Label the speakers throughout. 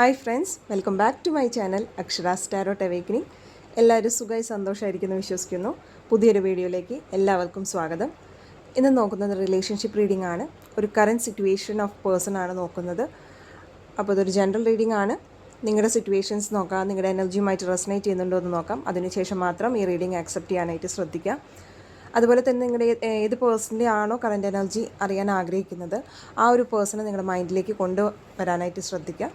Speaker 1: Hi friends welcome back to my channel Akshara star tarot awakening എല്ലാവരും സുഖമായി സന്തോഷമായിരിക്കുന്നു വിശ്വസിക്കുന്നു പുതിയൊരു വീഡിയോയിലേക്ക് എല്ലാവർക്കും സ്വാഗതം ഇന്ന് നോക്കുന്നത് റിലേഷൻഷിപ്പ് റീഡിംഗ് ആണ് ഒരു കറൻറ്റ് സിറ്റുവേഷൻ ഓഫ് പേഴ്സൺ ആണ് നോക്കുന്നത് അപ്പോൾ ഇതൊരു ജനറൽ റീഡിംഗ് ആണ് നിങ്ങളുടെ സിറ്റുവേഷൻസ് നോക്കാം നിങ്ങളുടെ എനർജിയുമായിട്ട് റെസനേറ്റ് ചെയ്യുന്നുണ്ടോ എന്ന് നോക്കാം അതിനുശേഷം മാത്രം ഈ റീഡിംഗ് ആക്സെപ്റ്റ് ചെയ്യാനായിട്ട് ശ്രദ്ധിക്കുക അതുപോലെ തന്നെ നിങ്ങളുടെ ഏത് പേഴ്സണിൻ്റെ ആണോ കറൻറ്റ് എനർജി അറിയാൻ ആഗ്രഹിക്കുന്നത് ആ ഒരു പേഴ്സണെ നിങ്ങളുടെ മൈൻഡിലേക്ക് കൊണ്ടുവരാനായിട്ട് ശ്രദ്ധിക്കുക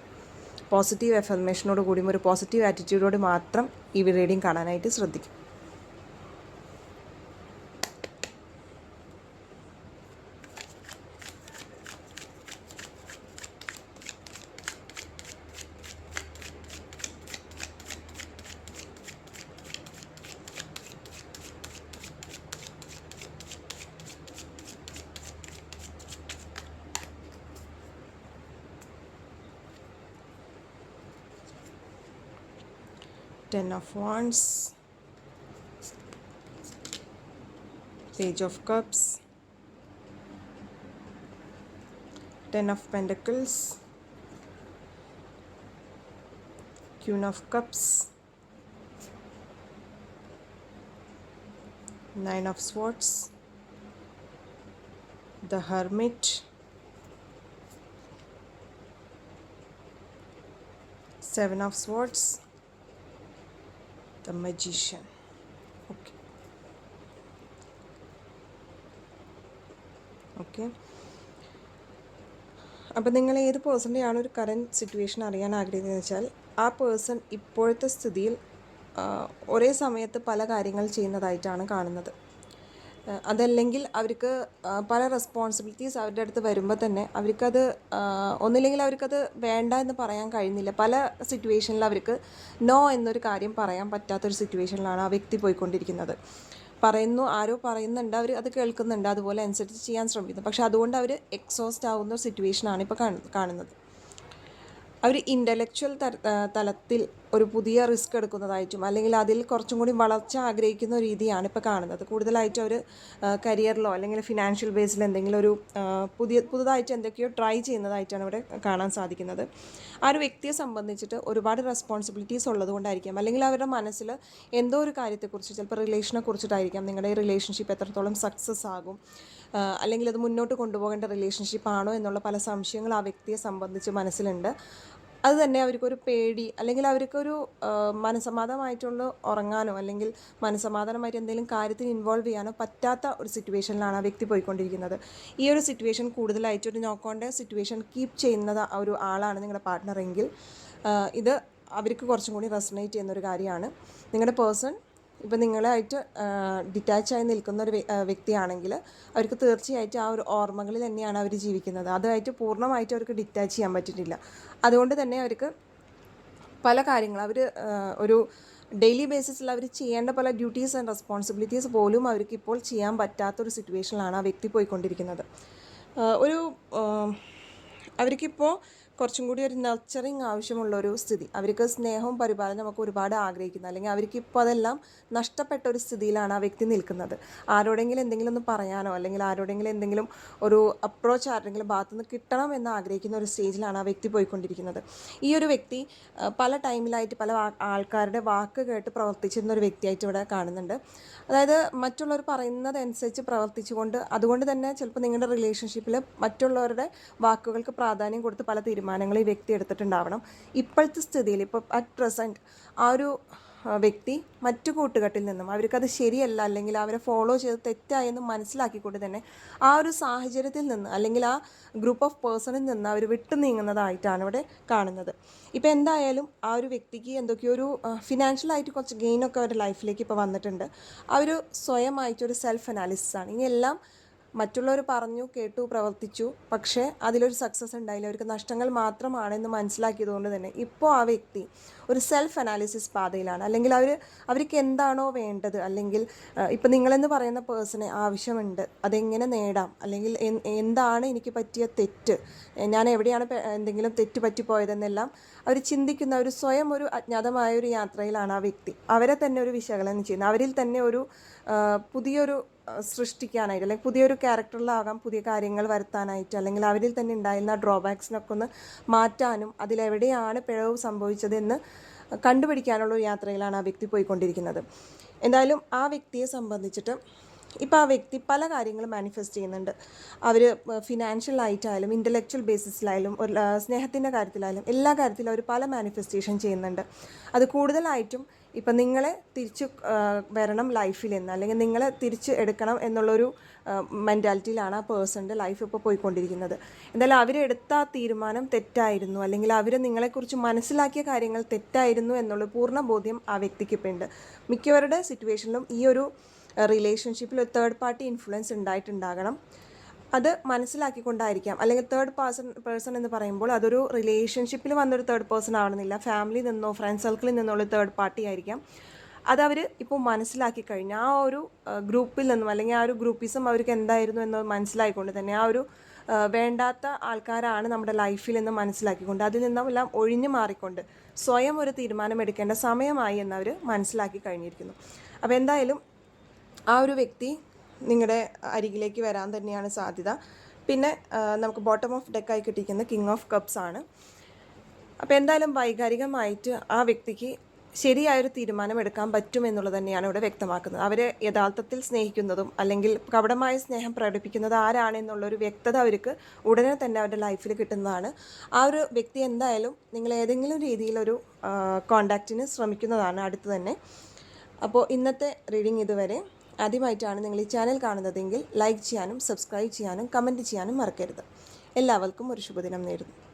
Speaker 1: പോസിറ്റീവ് എഫർമേഷനോട് കൂടിയും ഒരു പോസിറ്റീവ് ആറ്റിറ്റ്യൂഡോട് മാത്രം ഈ റീഡിങ് കാണാനായിട്ട് ശ്രദ്ധിക്കും
Speaker 2: ten of wands page of cups ten of pentacles queen of cups nine of swords the hermit seven of swords the magician. Okay okay
Speaker 1: അപ്പം നിങ്ങൾ ഏത് പേഴ്സൻ്റെയാണ് ഒരു കറൻറ്റ് സിറ്റുവേഷൻ അറിയാൻ ആഗ്രഹിക്കുന്നത് വെച്ചാൽ ആ പേഴ്സൺ ഇപ്പോഴത്തെ സ്ഥിതിയിൽ ഒരേ സമയത്ത് പല കാര്യങ്ങൾ ചെയ്യുന്നതായിട്ടാണ് കാണുന്നത് അതല്ലെങ്കിൽ അവർക്ക് പല റെസ്പോൺസിബിലിറ്റീസ് അവരുടെ അടുത്ത് വരുമ്പോൾ തന്നെ അവർക്കത് ഒന്നില്ലെങ്കിൽ അവർക്കത് വേണ്ട എന്ന് പറയാൻ കഴിയുന്നില്ല പല സിറ്റുവേഷനിൽ അവർക്ക് നോ എന്നൊരു കാര്യം പറയാൻ പറ്റാത്തൊരു സിറ്റുവേഷനിലാണ് ആ വ്യക്തി പോയിക്കൊണ്ടിരിക്കുന്നത് പറയുന്നു ആരോ പറയുന്നുണ്ട് അവർ അത് കേൾക്കുന്നുണ്ട് അതുപോലെ അനുസരിച്ച് ചെയ്യാൻ ശ്രമിക്കുന്നു പക്ഷെ അതുകൊണ്ട് അവർ എക്സോസ്റ്റ് ആവുന്ന സിറ്റുവേഷനാണ് ഇപ്പോൾ കാണുന്നത് അവർ ഇൻ്റലക്ച്വൽ തലത്തിൽ ഒരു പുതിയ റിസ്ക് എടുക്കുന്നതായിട്ടും അല്ലെങ്കിൽ അതിൽ കുറച്ചും കൂടി വളർച്ച ആഗ്രഹിക്കുന്ന രീതിയാണ് ഇപ്പോൾ കാണുന്നത് കൂടുതലായിട്ട് അവർ കരിയറിലോ അല്ലെങ്കിൽ ഫിനാൻഷ്യൽ ബേസിൽ എന്തെങ്കിലും ഒരു പുതിയ പുതുതായിട്ട് എന്തൊക്കെയോ ട്രൈ ചെയ്യുന്നതായിട്ടാണ് ഇവിടെ കാണാൻ സാധിക്കുന്നത് ആ ഒരു വ്യക്തിയെ സംബന്ധിച്ചിട്ട് ഒരുപാട് റെസ്പോൺസിബിലിറ്റീസ് ഉള്ളതുകൊണ്ടായിരിക്കാം അല്ലെങ്കിൽ അവരുടെ മനസ്സിൽ എന്തോ ഒരു കാര്യത്തെക്കുറിച്ച് ചിലപ്പോൾ റിലേഷനെ കുറിച്ചിട്ടായിരിക്കാം നിങ്ങളുടെ ഈ റിലേഷൻഷിപ്പ് എത്രത്തോളം സക്സസ് ആകും അല്ലെങ്കിൽ അത് മുന്നോട്ട് കൊണ്ടുപോകേണ്ട റിലേഷൻഷിപ്പ് ആണോ എന്നുള്ള പല സംശയങ്ങൾ ആ വ്യക്തിയെ സംബന്ധിച്ച് മനസ്സിലുണ്ട് അത് തന്നെ അവർക്കൊരു പേടി അല്ലെങ്കിൽ അവർക്കൊരു മനസമാധാനമായിട്ടുള്ള ഉറങ്ങാനോ അല്ലെങ്കിൽ മനസമാധാനമായിട്ട് എന്തെങ്കിലും കാര്യത്തിൽ ഇൻവോൾവ് ചെയ്യാനോ പറ്റാത്ത ഒരു സിറ്റുവേഷനിലാണ് ആ വ്യക്തി പോയിക്കൊണ്ടിരിക്കുന്നത് ഈ ഒരു സിറ്റുവേഷൻ കൂടുതലായിട്ട് ഒരു നോക്കോണ്ട സിറ്റുവേഷൻ കീപ്പ് ചെയ്യുന്നത് ഒരു ആളാണ് നിങ്ങളുടെ പാർട്ട്ണറെങ്കിൽ ഇത് അവർക്ക് കുറച്ചും കൂടി റെസണേറ്റ് ഒരു കാര്യമാണ് നിങ്ങളുടെ പേഴ്സൺ ഇപ്പോൾ നിങ്ങളായിട്ട് ഡിറ്റാച്ചായി നിൽക്കുന്ന ഒരു വ്യക്തിയാണെങ്കിൽ അവർക്ക് തീർച്ചയായിട്ടും ആ ഒരു ഓർമ്മകളിൽ തന്നെയാണ് അവർ ജീവിക്കുന്നത് അതുമായിട്ട് പൂർണ്ണമായിട്ട് അവർക്ക് ഡിറ്റാച്ച് ചെയ്യാൻ പറ്റിയിട്ടില്ല അതുകൊണ്ട് തന്നെ അവർക്ക് പല കാര്യങ്ങൾ അവർ ഒരു ഡെയിലി ബേസിസിൽ അവർ ചെയ്യേണ്ട പല ഡ്യൂട്ടീസ് ആൻഡ് റെസ്പോൺസിബിലിറ്റീസ് പോലും അവർക്ക് ഇപ്പോൾ ചെയ്യാൻ പറ്റാത്തൊരു സിറ്റുവേഷനിലാണ് ആ വ്യക്തി പോയിക്കൊണ്ടിരിക്കുന്നത് ഒരു അവർക്കിപ്പോൾ കുറച്ചും കൂടി ഒരു നർച്ചറിങ് ആവശ്യമുള്ള ഒരു സ്ഥിതി അവർക്ക് സ്നേഹവും പരിപാലനവും നമുക്ക് ഒരുപാട് ആഗ്രഹിക്കുന്നു അല്ലെങ്കിൽ അവർക്ക് ഇപ്പോൾ അതെല്ലാം നഷ്ടപ്പെട്ട ഒരു സ്ഥിതിയിലാണ് ആ വ്യക്തി നിൽക്കുന്നത് ആരോടെങ്കിലും എന്തെങ്കിലും ഒന്ന് പറയാനോ അല്ലെങ്കിൽ ആരോടെങ്കിലും എന്തെങ്കിലും ഒരു അപ്രോച്ച് ആരുടെങ്കിലും ഭാഗത്തുനിന്ന് കിട്ടണം എന്ന് ആഗ്രഹിക്കുന്ന ഒരു സ്റ്റേജിലാണ് ആ വ്യക്തി പോയിക്കൊണ്ടിരിക്കുന്നത് ഈ ഒരു വ്യക്തി പല ടൈമിലായിട്ട് പല ആൾക്കാരുടെ വാക്ക് കേട്ട് പ്രവർത്തിച്ചിരുന്ന ഒരു വ്യക്തിയായിട്ട് ഇവിടെ കാണുന്നുണ്ട് അതായത് മറ്റുള്ളവർ പറയുന്നത് അനുസരിച്ച് പ്രവർത്തിച്ചുകൊണ്ട് അതുകൊണ്ട് തന്നെ ചിലപ്പോൾ നിങ്ങളുടെ റിലേഷൻഷിപ്പിൽ മറ്റുള്ളവരുടെ വാക്കുകൾക്ക് പ്രാധാന്യം കൊടുത്ത് പല തീരുമാനം തീരുമാനങ്ങൾ ഈ വ്യക്തി എടുത്തിട്ടുണ്ടാവണം ഇപ്പോഴത്തെ സ്ഥിതിയിൽ ഇപ്പോൾ അറ്റ് പ്രസൻറ്റ് ആ ഒരു വ്യക്തി മറ്റു കൂട്ടുകെട്ടിൽ നിന്നും അവർക്കത് ശരിയല്ല അല്ലെങ്കിൽ അവരെ ഫോളോ ചെയ്ത് തെറ്റായെന്ന് മനസ്സിലാക്കിക്കൊണ്ട് തന്നെ ആ ഒരു സാഹചര്യത്തിൽ നിന്ന് അല്ലെങ്കിൽ ആ ഗ്രൂപ്പ് ഓഫ് പേഴ്സണിൽ നിന്ന് അവർ വിട്ടു നീങ്ങുന്നതായിട്ടാണ് ഇവിടെ കാണുന്നത് ഇപ്പോൾ എന്തായാലും ആ ഒരു വ്യക്തിക്ക് എന്തൊക്കെയോ ഒരു ഫിനാൻഷ്യലായിട്ട് കുറച്ച് ഗെയിനൊക്കെ അവരുടെ ലൈഫിലേക്ക് ഇപ്പോൾ വന്നിട്ടുണ്ട് അവർ സ്വയമായിട്ടൊരു സെൽഫ് അനാലിസിസ് ആണ് ഇനിയെല്ലാം മറ്റുള്ളവർ പറഞ്ഞു കേട്ടു പ്രവർത്തിച്ചു പക്ഷേ അതിലൊരു സക്സസ് ഉണ്ടായില്ല അവർക്ക് നഷ്ടങ്ങൾ മാത്രമാണെന്ന് മനസ്സിലാക്കിയതുകൊണ്ട് തന്നെ ഇപ്പോൾ ആ വ്യക്തി ഒരു സെൽഫ് അനാലിസിസ് പാതയിലാണ് അല്ലെങ്കിൽ അവർ അവർക്ക് എന്താണോ വേണ്ടത് അല്ലെങ്കിൽ ഇപ്പം നിങ്ങളെന്ന് പറയുന്ന പേഴ്സണെ ആവശ്യമുണ്ട് അതെങ്ങനെ നേടാം അല്ലെങ്കിൽ എന്താണ് എനിക്ക് പറ്റിയ തെറ്റ് ഞാൻ എവിടെയാണ് എന്തെങ്കിലും തെറ്റ് പറ്റിപ്പോയതെന്നെല്ലാം അവർ ചിന്തിക്കുന്ന ഒരു സ്വയം ഒരു അജ്ഞാതമായ ഒരു യാത്രയിലാണ് ആ വ്യക്തി അവരെ തന്നെ ഒരു വിശകലനം ചെയ്യുന്നത് അവരിൽ തന്നെ ഒരു പുതിയൊരു സൃഷ്ടിക്കാനായിട്ട് അല്ലെങ്കിൽ പുതിയൊരു ക്യാരക്ടറിലാകാം പുതിയ കാര്യങ്ങൾ വരുത്താനായിട്ട് അല്ലെങ്കിൽ അവരിൽ തന്നെ ഉണ്ടായിരുന്ന ഡ്രോബാക്സിനൊക്കെ ഒന്ന് മാറ്റാനും അതിലെവിടെയാണ് പിഴവ് സംഭവിച്ചതെന്ന് കണ്ടുപിടിക്കാനുള്ള ഒരു യാത്രയിലാണ് ആ വ്യക്തി പോയിക്കൊണ്ടിരിക്കുന്നത് എന്തായാലും ആ വ്യക്തിയെ സംബന്ധിച്ചിട്ട് ഇപ്പോൾ ആ വ്യക്തി പല കാര്യങ്ങളും മാനിഫെസ്റ്റ് ചെയ്യുന്നുണ്ട് അവർ ഫിനാൻഷ്യൽ ആയിട്ടായാലും ഇൻ്റലക്ച്വൽ ബേസിസിലായാലും ഒരു സ്നേഹത്തിൻ്റെ കാര്യത്തിലായാലും എല്ലാ കാര്യത്തിലും അവർ പല മാനിഫെസ്റ്റേഷൻ ചെയ്യുന്നുണ്ട് അത് കൂടുതലായിട്ടും ഇപ്പം നിങ്ങളെ തിരിച്ച് വരണം ലൈഫിൽ നിന്ന് അല്ലെങ്കിൽ നിങ്ങളെ തിരിച്ച് എടുക്കണം എന്നുള്ളൊരു മെൻറ്റാലിറ്റിയിലാണ് ആ പേഴ്സണിൻ്റെ ലൈഫ് ഇപ്പോൾ പോയിക്കൊണ്ടിരിക്കുന്നത് എന്തായാലും അവരെടുത്ത ആ തീരുമാനം തെറ്റായിരുന്നു അല്ലെങ്കിൽ അവർ നിങ്ങളെക്കുറിച്ച് മനസ്സിലാക്കിയ കാര്യങ്ങൾ തെറ്റായിരുന്നു എന്നുള്ള പൂർണ്ണ ബോധ്യം ആ ഇപ്പോൾ ഉണ്ട് മിക്കവരുടെ സിറ്റുവേഷനിലും ഈ ഒരു റിലേഷൻഷിപ്പിൽ ഒരു തേർഡ് പാർട്ടി ഇൻഫ്ലുവൻസ് ഉണ്ടായിട്ടുണ്ടാകണം അത് മനസ്സിലാക്കിക്കൊണ്ടായിരിക്കാം അല്ലെങ്കിൽ തേർഡ് പേഴ്സൺ പേഴ്സൺ എന്ന് പറയുമ്പോൾ അതൊരു റിലേഷൻഷിപ്പിൽ വന്നൊരു തേർഡ് പേഴ്സൺ ആവണമെന്നില്ല ഫാമിലി നിന്നോ ഫ്രണ്ട് സർക്കിളിൽ നിന്നുള്ള തേർഡ് പാർട്ടി ആയിരിക്കാം അത് അവർ ഇപ്പോൾ മനസ്സിലാക്കി കഴിഞ്ഞു ആ ഒരു ഗ്രൂപ്പിൽ നിന്നും അല്ലെങ്കിൽ ആ ഒരു ഗ്രൂപ്പിസം അവർക്ക് എന്തായിരുന്നു എന്ന് മനസ്സിലായിക്കൊണ്ട് തന്നെ ആ ഒരു വേണ്ടാത്ത ആൾക്കാരാണ് നമ്മുടെ ലൈഫിൽ എന്ന് മനസ്സിലാക്കിക്കൊണ്ട് അതിൽ നിന്നും എല്ലാം ഒഴിഞ്ഞു മാറിക്കൊണ്ട് സ്വയം ഒരു തീരുമാനമെടുക്കേണ്ട സമയമായി എന്നവർ മനസ്സിലാക്കി കഴിഞ്ഞിരിക്കുന്നു അപ്പോൾ എന്തായാലും ആ ഒരു വ്യക്തി നിങ്ങളുടെ അരികിലേക്ക് വരാൻ തന്നെയാണ് സാധ്യത പിന്നെ നമുക്ക് ബോട്ടം ഓഫ് ഡെക്കായി കിട്ടിയിരിക്കുന്ന കിങ് ഓഫ് കപ്സ് ആണ് അപ്പോൾ എന്തായാലും വൈകാരികമായിട്ട് ആ വ്യക്തിക്ക് ശരിയായൊരു തീരുമാനം എടുക്കാൻ പറ്റുമെന്നുള്ളത് തന്നെയാണ് ഇവിടെ വ്യക്തമാക്കുന്നത് അവരെ യഥാർത്ഥത്തിൽ സ്നേഹിക്കുന്നതും അല്ലെങ്കിൽ കപടമായ സ്നേഹം പ്രകടിപ്പിക്കുന്നത് ആരാണെന്നുള്ളൊരു വ്യക്തത അവർക്ക് ഉടനെ തന്നെ അവരുടെ ലൈഫിൽ കിട്ടുന്നതാണ് ആ ഒരു വ്യക്തി എന്തായാലും നിങ്ങൾ ഏതെങ്കിലും രീതിയിലൊരു കോണ്ടാക്റ്റിന് ശ്രമിക്കുന്നതാണ് അടുത്ത് തന്നെ അപ്പോൾ ഇന്നത്തെ റീഡിംഗ് ഇതുവരെ ആദ്യമായിട്ടാണ് നിങ്ങൾ ഈ ചാനൽ കാണുന്നതെങ്കിൽ ലൈക്ക് ചെയ്യാനും സബ്സ്ക്രൈബ് ചെയ്യാനും കമൻറ്റ് ചെയ്യാനും മറക്കരുത് എല്ലാവർക്കും ഒരു ശുഭദിനം നേരുന്നു